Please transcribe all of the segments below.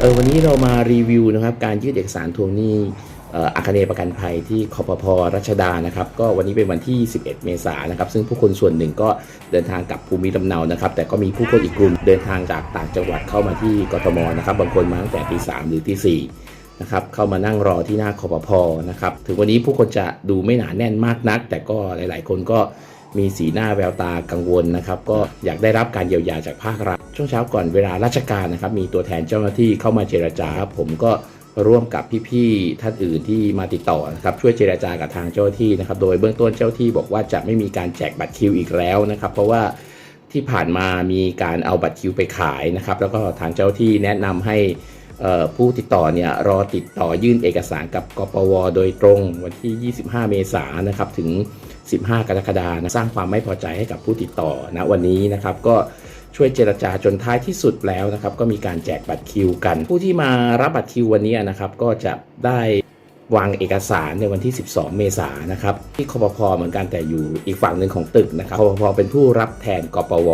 เออวันนี้เรามารีวิวนะครับการยื่นเอกสารทวงหนี้อาคเนประกันภัยที่คอปพรัชดานะครับก็วันนี้เป็นวันที่ 11 เมษายนนะครับซึ่งผู้คนส่วนหนึ่งก็เดินทางกลับภูมิลำเนานะครับแต่ก็มีผู้คนอีกกลุ่มเดินทางจากต่างจังหวัดเข้ามาที่กทมนะครับบางคนมาตั้งแต่ตีสามหรือตีสี่นะครับเข้ามานั่งรอที่หน้าคอปพนะครับถึงวันนี้ผู้คนจะดูไม่หนาแน่นมากนัก แต่ก็หลาย ๆ คนก็ มีสีหน้าแววตากังวลนะครับก็อยากได้รับการเยียวยาจากภาครัฐ ช่วงเช้าก่อนเวลาราชการนะครับมีตัวแทนเจ้าหน้าที่เข้ามาเจรจารผมก็ร่วมกับพี่ๆท่านอื่นที่มาติดต่อนะครับช่วยเจรจากับทางเจ้าหน้าที่นะครับโดยเบื้องต้นเจ้าที่บอกว่าจะไม่มีการแจกบัตรคิวอีกแล้วนะครับ เพราะว่าที่ผ่านมามีการเอาบัตรคิวไปขายนะครับ แล้วก็ทางเจ้าหน้าที่แนะนำให้ ผู้ติดต่อเนี่ยรอติดต่อยื่นเอกสารกับกปว โดยตรงวันที่ 25 เมษายนนะครับถึง 15 กรกฎาคมนะสร้างความไม่พอใจให้กับผู้ติดต่อณวันนี้นะครับ ก็ช่วยเจรจาจนท้ายที่สุดแล้วนะครับ ก็มีการแจกบัตรคิวกัน ผู้ที่มารับบัตรคิววันนี้นะครับ ก็จะได้วางเอกสารในวันที่ 12 เมษายนนะครับ ที่คอปพเหมือนกันแต่อยู่อีกฝั่งหนึ่งของตึกนะครับคอปพเป็นผู้รับแทนกปว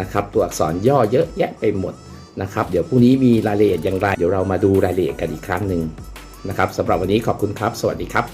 นะครับ ตัวอักษรย่อเยอะแยะไปหมด นะครับ เดี๋ยวพรุ่งนี้มีรายละเอียดอย่างไร เดี๋ยวเรามาดูรายละเอียดกันอีกครั้งหนึ่งนะครับสำหรับวันนี้ขอบคุณครับ สวัสดีครับ